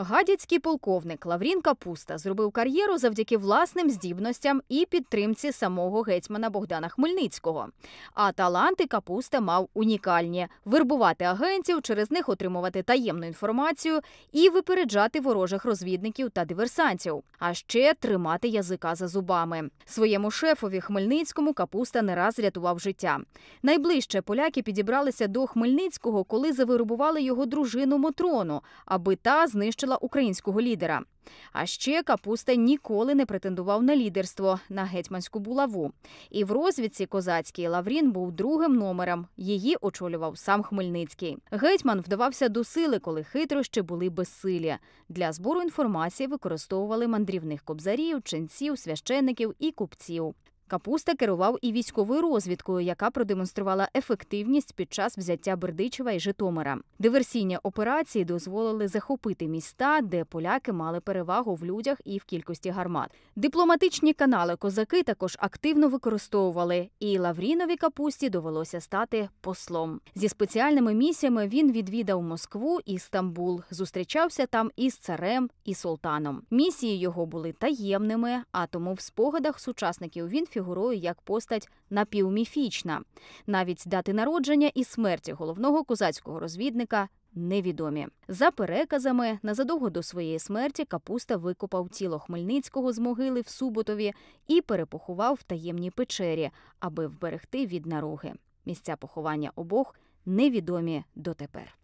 Гадяцький полковник Лаврін Капуста зробив кар'єру завдяки власним здібностям і підтримці самого гетьмана Богдана Хмельницького. А таланти Капуста мав унікальні вербувати агентів, через них отримувати таємну інформацію і випереджати ворожих розвідників та диверсантів, а ще тримати язика за зубами. Своєму шефові Хмельницькому Капуста не раз рятував життя. Найближче поляки підібралися до Хмельницького, коли завирубували його дружину Мотрону, аби та знищила українського лідера. А ще Капуста ніколи не претендував на лідерство на гетьманську булаву. І в розвідці козацькій Лаврін був другим номером. Її очолював сам Хмельницький. Гетьман вдавався до сили, коли хитрощі були безсилі. Для збору інформації використовували мандрівних кобзарів, ченців, священиків і купців. Капуста керував і військовою розвідкою, яка продемонструвала ефективність під час взяття Бердичева і Житомира. Диверсійні операції дозволили захопити міста, де поляки мали перевагу в людях і в кількості гармат. Дипломатичні канали козаки також активно використовували, і Лаврінові капусті довелося стати послом. Зі спеціальними місіями він відвідав Москву і Стамбул, зустрічався там із царем і султаном. Місії його були таємними, а тому в спогадах сучасників він фігурує як постать напівміфічна. Навіть дати народження і смерті головного козацького розвідника невідомі. За переказами, незадовго до своєї смерті Капуста викопав тіло Хмельницького з могили в Суботові і перепоховав в таємній печері, аби вберегти від наруги. Місця поховання обох невідомі дотепер.